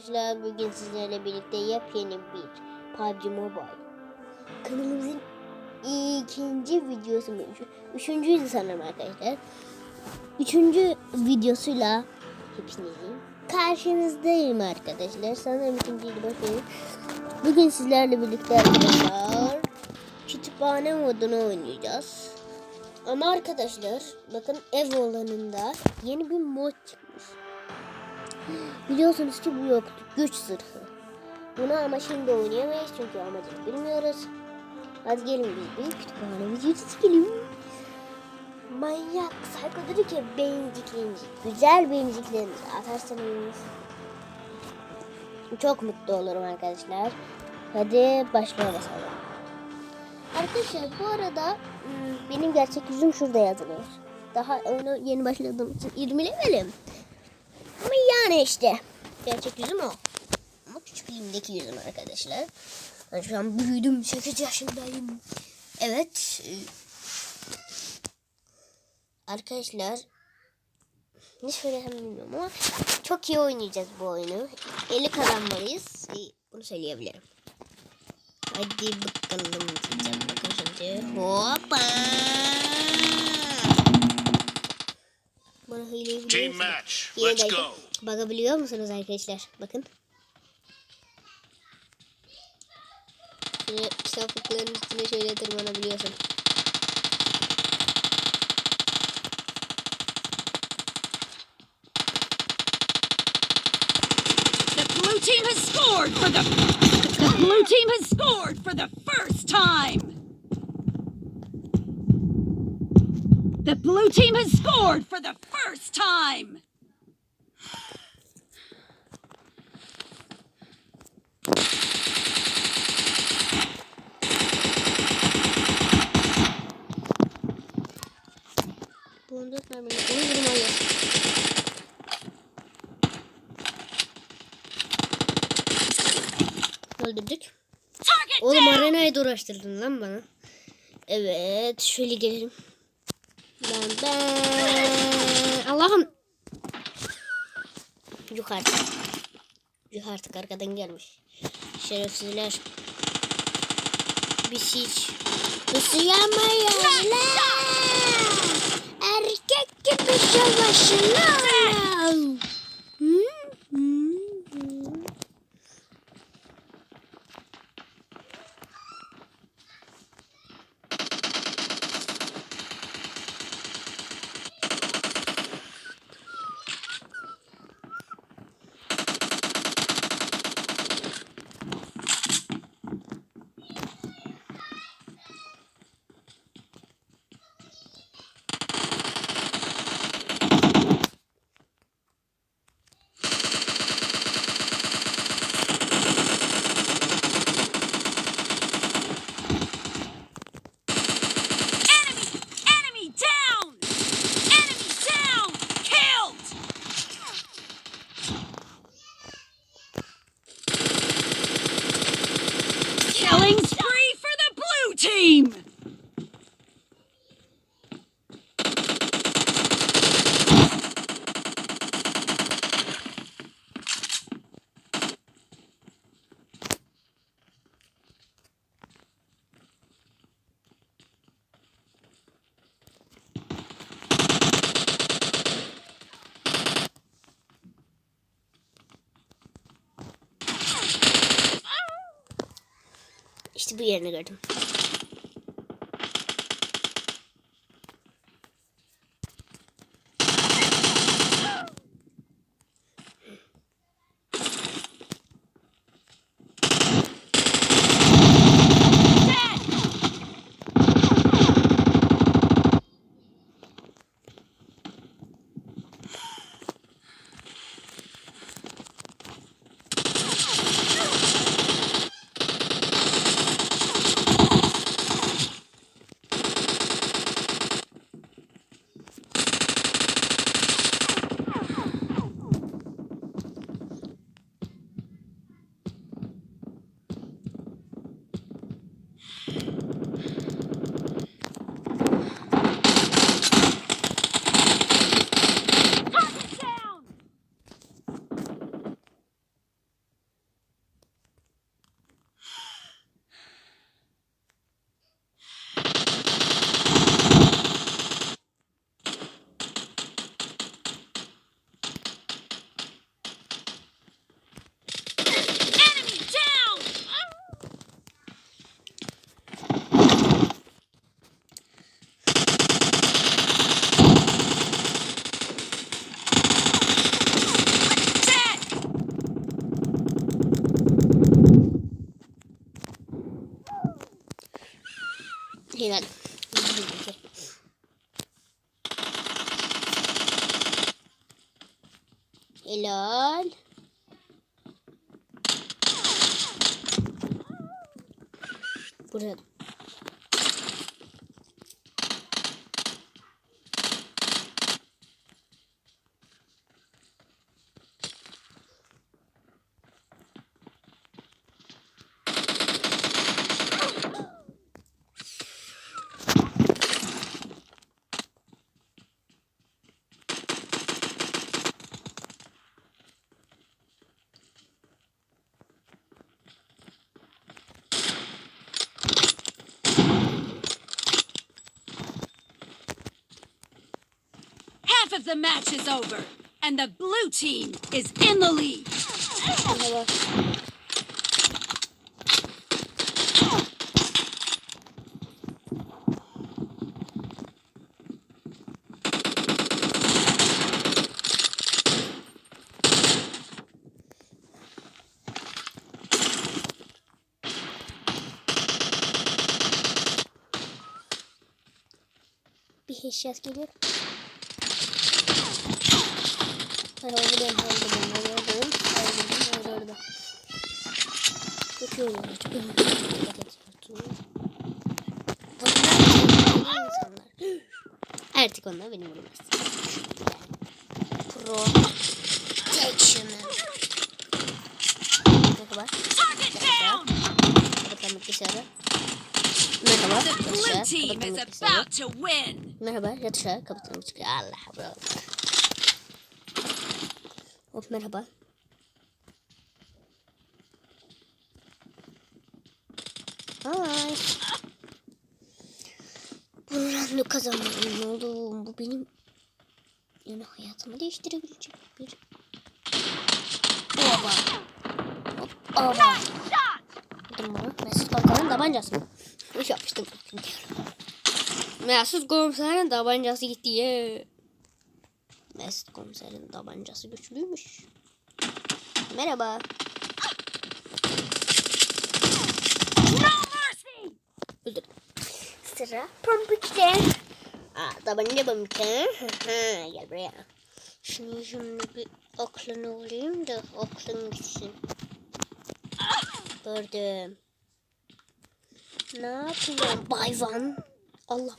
Arkadaşlar bugün sizlerle birlikte yepyeni bir PUBG Mobile kanalımızın ikinci videosu mu? Üç- Üçüncüydü sanırım arkadaşlar. Üçüncü videosuyla hepinizin karşınızdayım arkadaşlar. Sanırım ikinciydi bakayım. Bugün sizlerle birlikte arkadaşlar kütüphane modunu oynayacağız. Ama arkadaşlar bakın ev olanında yeni bir mod çıkmış. Biliyorsunuz ki bu yoktu. Güç zırhı. Bunu ama şimdi oynayamayız çünkü amacını bilmiyoruz. Hadi gelin biz bir kütüphane videosu çekelim. Manyak, saykodelik ya beyinciklerinizi, güzel beyinciklerinizi atarsanız çok mutlu olurum arkadaşlar. Hadi başlayalım. Arkadaşlar bu arada hmm, benim gerçek yüzüm şurada yazılıyor. Daha onu yeni başladığım için irmilemeyelim. İşte. Gerçek yüzüm o. Ama küçüklüğümdeki yüzüm arkadaşlar. Ben şu an büyüdüm. 8 yaşındayım. Evet. e, Arkadaşlar. Ne söylesem bilmiyorum ama çok iyi oynayacağız bu oyunu. 50 kazanmalıyız. E, Bunu söyleyebilirim. Hadi bakalım diyeceğim. Bakın şimdi. Hoppa. Bana hileyi biliyor Team musunuz? match. Yine Let's go. Bakabiliyor musunuz arkadaşlar? Bakın. Şöyle sapıkların üstüne şöyle tırmanabiliyorsun. The blue team has scored for the The blue team has scored for the first time. The blue team has scored for the first time. Bu 14 mermiyle onu vurmalıyız. Öldürdük. Oğlum arenayı da uğraştırdın lan bana. Evet şöyle gelelim. Ben ben. Allah'ım. Yuh artık. Yuh artık arkadan gelmiş. Şerefsizler. Biz hiç ısıyamayız. Erkek gibi savaşın yelling İşte bu yerini Helal. Helal. Burada. Half of the match is over, and the blue team is in the lead. Geliyor. Hayır buradayım, hayır buradayım, hayır buradayım, hayır buradayım, hayır orada. Çok iyi oynuyor, çok iyi oynuyor. Dikkat et, Artur. Bunlar iyi insanlar. Artık onlar beni vurmaz. Protection'ı. Merhaba. Target down! Kapatalım dışarı. Merhaba. The Yat blue aşağı. team is Kapatalım dışarı. about to win. Merhaba, yat aşağı. Kapatalım çıkıyor. Allah bravo. Hop merhaba. Hi. Bu randevu kazanmalıyım. Ne oldu? Bu benim yani hayatımı değiştirebilecek bir Oba. Oba. Bunu. Mesut Kalkan'ın tabancası yapmıştım. Mesut komiserin tabancası gitti ye. Mesut komiserin tabancası güçlüymüş. Merhaba. Öldür. Sıra Pampuk'ta. Aa tabanca Pampuk'ta. Gel buraya. Şunu şimdi bir aklını vurayım da aklın gitsin. Gördüm. Ne yapıyorsun bayvan? Allah.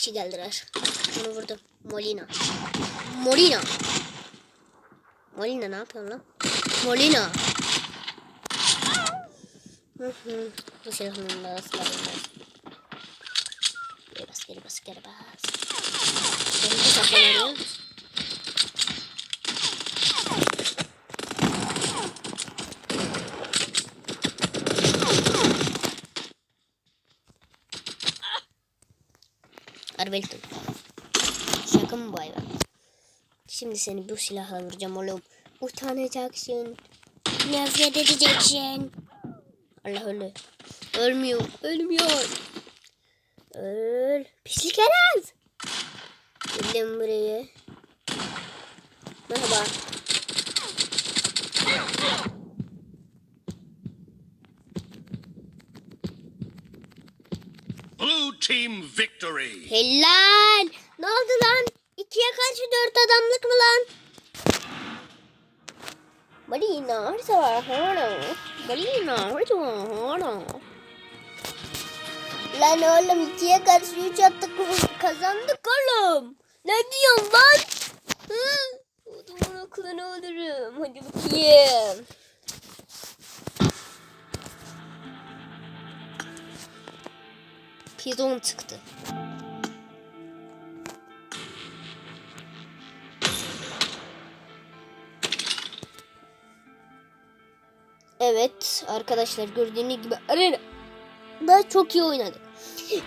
Kişi geldiler. Onu vurdum. Molina. Molina. Molina ne yapıyorsun lan? Molina. Hı hı. Bu silahın silahın Geri bas geri bas geri bas. Arbeletim. Şaka mı bu hayvan? Şimdi seni bu silahla vuracağım oğlum. Utanacaksın. Nefret edeceksin. Allah öldü. Ölmüyor. Ölmüyor. Öl. Pislik herif. Geldim buraya. Merhaba. Blue team victory. Helal. Ne oldu lan? İkiye karşı dört adamlık mı lan? Marina, Sahara. Marina, Sahara. Lan oğlum ikiye karşı üç attık kazandık oğlum. Ne diyorsun lan? Hı? Odumun aklını alırım. Hadi bakayım. Pizon çıktı. Evet arkadaşlar gördüğünüz gibi arena da çok iyi oynadık.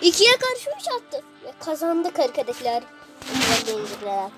İkiye karşı üç attık ve kazandık arkadaşlar. Umarım beğenecekler.